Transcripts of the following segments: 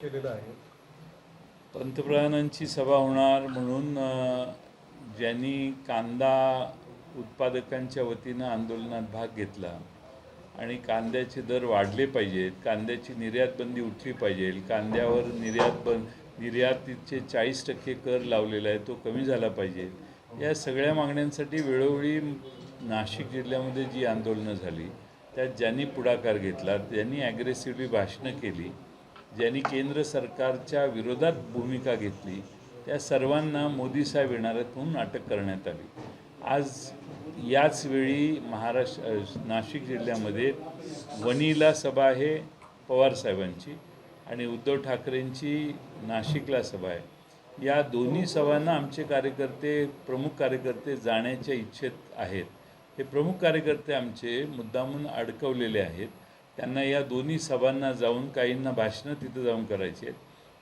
केलेलं आहे. पंतप्रधानांची सभा होणार म्हणून ज्यांनी कांदा उत्पादकांच्या वतीनं आंदोलनात भाग घेतला आणि कांद्याचे दर वाढले पाहिजेत कांद्याची निर्यातबंदी उठली पाहिजे कांद्यावर निर्यात बंद निर्यातीचे चाळीस टक्के कर लावलेला आहे तो कमी झाला पाहिजे या सगळ्या मागण्यांसाठी वेळोवेळी नाशिक जिल्ह्यामध्ये जी आंदोलनं झाली त्यात ज्यांनी पुढाकार घेतला त्यांनी ॲग्रेसिव्हली भाषणं केली ज्यांनी केंद्र सरकारच्या विरोधात भूमिका घेतली त्या सर्वांना मोदी साहेब येणार आहेत म्हणून अटक करण्यात आली. आज याच वेळी महाराष्ट्र नाशिक जिल्ह्यामध्ये वणीला सभा आहे पवार साहेबांची आणि उद्धव ठाकरेंची नाशिकला सभा आहे. या दोन्ही सभांना आमचे कार्यकर्ते प्रमुख कार्यकर्ते जाण्याच्या इच्छेत आहेत. हे प्रमुख कार्यकर्ते आमचे मुद्दामून अडकवलेले आहेत. त्यांना या दोन्ही सभांना जाऊन काहींना भाषणं तिथं जाऊन करायची आहेत.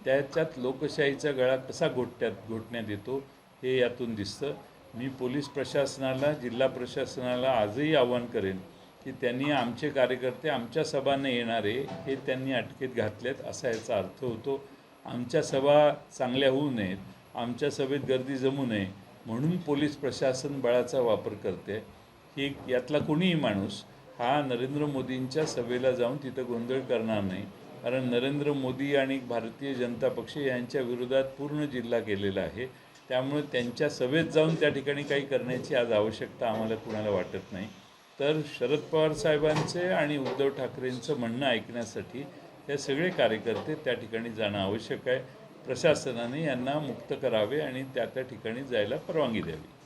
त्याच्यात लोकशाहीचा गळा कसा घोटण्यात घोटण्यात येतो हे यातून दिसतं. मी पोलीस प्रशासनाला जिल्हा प्रशासनाला आजही आव्हान करेन की त्यांनी आमचे कार्यकर्ते आमच्या सभांना येणारे हे त्यांनी अटकेत घातलेत असा याचा अर्थ होतो. आमच्या सभा चांगल्या होऊ नयेत आमच्या सभेत गर्दी जमू नये म्हणून पोलीस प्रशासन बळाचा वापर करते. की यातला कोणीही माणूस हा नरेंद्र मोदींच्या सभेला जाऊन तिथं गोंधळ करणार नाही. कारण नरेंद्र मोदी आणि भारतीय जनता पक्ष यांच्या विरोधात पूर्ण जिल्हा केलेला आहे. त्यामुळे त्यांच्या सभेत जाऊन त्या ठिकाणी काही करण्याची आज आवश्यकता आम्हाला कुणाला वाटत नाही. तर शरद पवार साहेबांचे आणि उद्धव ठाकरेंचं म्हणणं ऐकण्यासाठी हे सगळे कार्यकर्ते त्या ठिकाणी जाणं आवश्यक आहे. प्रशासनाने यांना मुक्त करावे आणि त्या त्या ठिकाणी जायला परवानगी द्यावी.